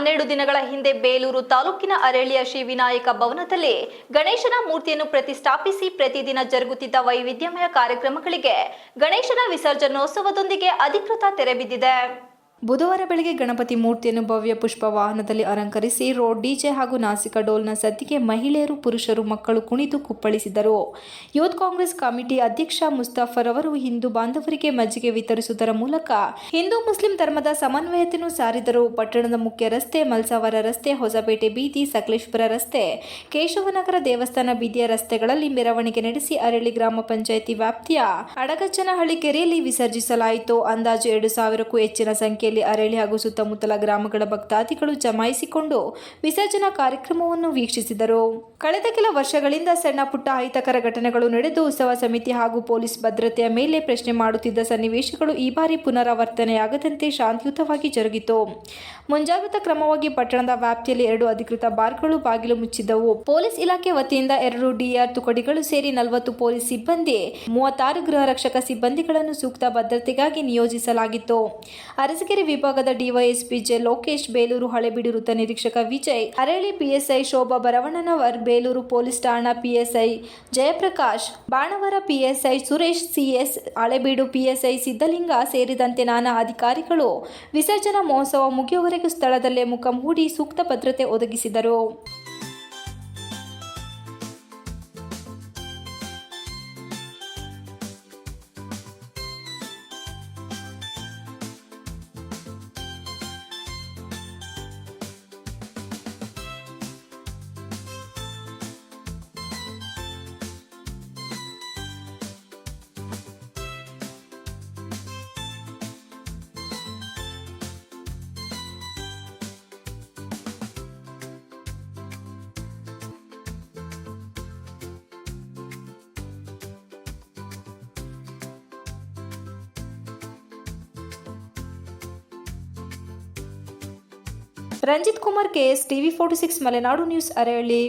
ಎರಡು ದಿನಗಳ ಹಿಂದೆ ಬೇಲೂರು ತಾಲೂಕಿನ ಅರಳಿಯ ಶ್ರೀ ವಿನಾಯಕ ಭವನದಲ್ಲಿ ಗಣೇಶನ ಮೂರ್ತಿಯನ್ನು ಪ್ರತಿಷ್ಠಾಪಿಸಿ ಪ್ರತಿದಿನ ಜರುಗುತ್ತಿದ್ದ ವೈವಿಧ್ಯಮಯ ಕಾರ್ಯಕ್ರಮಗಳಿಗೆ ಗಣೇಶನ ವಿಸರ್ಜನೋತ್ಸವದೊಂದಿಗೆ ಅಧಿಕೃತ ತೆರೆ ಬಿದ್ದಿದೆ. ಬುಧವಾರ ಬೆಳಗ್ಗೆ ಗಣಪತಿ ಮೂರ್ತಿಯನ್ನು ಭವ್ಯ ಪುಷ್ಪ ವಾಹನದಲ್ಲಿ ಅಲಂಕರಿಸಿ ರೋಡ್ ಡಿಜೆ ಹಾಗೂ ನಾಸಿಕ ಡೋಲ್ನ ಸದ್ದಿಗೆ ಮಹಿಳೆಯರು, ಪುರುಷರು, ಮಕ್ಕಳು ಕುಣಿದು ಕುಪ್ಪಳಿಸಿದರು. ಯೂತ್ ಕಾಂಗ್ರೆಸ್ ಕಮಿಟಿ ಅಧ್ಯಕ್ಷ ಮುಸ್ತಾಫರ್ ಅವರು ಹಿಂದೂ ಬಾಂಧವರಿಗೆ ಮಜ್ಜಿಗೆ ವಿತರಿಸುವುದರ ಮೂಲಕ ಹಿಂದೂ ಮುಸ್ಲಿಂ ಧರ್ಮದ ಸಮನ್ವಯತೆಯನ್ನು ಸಾರಿದರು. ಪಟ್ಟಣದ ಮುಖ್ಯ ರಸ್ತೆ, ಮಲ್ಸಾವರ ರಸ್ತೆ, ಹೊಸಪೇಟೆ ಬೀದಿ ಸಕಲೇಶ್ವರ ರಸ್ತೆ, ಕೇಶವನಗರ ದೇವಸ್ಥಾನ ಬೀದಿಯ ರಸ್ತೆಗಳಲ್ಲಿ ಮೆರವಣಿಗೆ ನಡೆಸಿ ಅರಳಿ ಗ್ರಾಮ ಪಂಚಾಯಿತಿ ವ್ಯಾಪ್ತಿಯ ಅಡಗಚ್ಚನಹಳ್ಳಿ ಕೆರೆಯಲ್ಲಿ ವಿಸರ್ಜಿಸಲಾಯಿತು. ಅಂದಾಜು ಎರಡು ಸಾವಿರಕ್ಕೂ ಹೆಚ್ಚಿನ ಸಂಖ್ಯೆಯಲ್ಲಿ ಅರಳಿ ಹಾಗೂ ಸುತ್ತಮುತ್ತಲ ಗ್ರಾಮಗಳ ಭಕ್ತಾದಿಗಳು ಜಮಾಯಿಸಿಕೊಂಡು ವಿಸರ್ಜನಾ ಕಾರ್ಯಕ್ರಮವನ್ನು ವೀಕ್ಷಿಸಿದರು. ಕಳೆದ ಕೆಲ ವರ್ಷಗಳಿಂದ ಸಣ್ಣ ಪುಟ್ಟ ಅಹಿತಕರ ಘಟನೆಗಳು ನಡೆದು ಉತ್ಸವ ಸಮಿತಿ ಹಾಗೂ ಪೊಲೀಸ್ ಭದ್ರತೆಯ ಮೇಲೆ ಪ್ರಶ್ನೆ ಮಾಡುತ್ತಿದ್ದ ಸನ್ನಿವೇಶಗಳು ಈ ಬಾರಿ ಪುನರಾವರ್ತನೆಯಾಗದಂತೆ ಶಾಂತಿಯುತವಾಗಿ ಜರುಗಿತು. ಮುಂಜಾಗ್ರತಾ ಕ್ರಮವಾಗಿ ಪಟ್ಟಣದ ವ್ಯಾಪ್ತಿಯಲ್ಲಿ ಎರಡು ಅಧಿಕೃತ ಬಾರ್ಗಳು ಬಾಗಿಲು ಮುಚ್ಚಿದ್ದವು. ಪೊಲೀಸ್ ಇಲಾಖೆ ವತಿಯಿಂದ ಎರಡು ಡಿಆರ್ ತುಕಡಿಗಳು ಸೇರಿ ನಲವತ್ತು ಪೊಲೀಸ್ ಸಿಬ್ಬಂದಿ, ಮೂವತ್ತಾರು ಗೃಹ ರಕ್ಷಕ ಸಿಬ್ಬಂದಿಗಳನ್ನು ಸೂಕ್ತ ಭದ್ರತೆಗಾಗಿ ನಿಯೋಜಿಸಲಾಗಿತ್ತು. ಅರಸಕೆರೆ ವಿಭಾಗದ ಡಿವೈಎಸ್ಪಿ ಜೆ ಲೋಕೇಶ್ ಬೇಲೂರು ಹಳೆಬೀಡು ವೃತ್ತ ನಿರೀಕ್ಷಕ ವಿಜಯ್, ಅರಳಿ ಪಿಎಸ್ಐ ಶೋಭಾ ಬರವಣ್ಣನವರ್ ಬೇಲೂರು ಪೊಲೀಸ್ ಠಾಣಾ PSI Jayaprakash, Banavara PSI Suresh CS Halebidu PSI Siddalinga ಸೇರಿದಂತೆ ನಾನಾ ಅಧಿಕಾರಿಗಳು ವಿಸರ್ಜನಾ ಮಹೋತ್ಸವ ಮುಗಿಯುವವರೆಗೂ ಸ್ಥಳದಲ್ಲೇ ಮುಖ ಹೂಡಿ ಸೂಕ್ತ ಭದ್ರತೆ ಒದಗಿಸಿದರು. Ranjith Kumar KS TV forty six Malenadu news Arali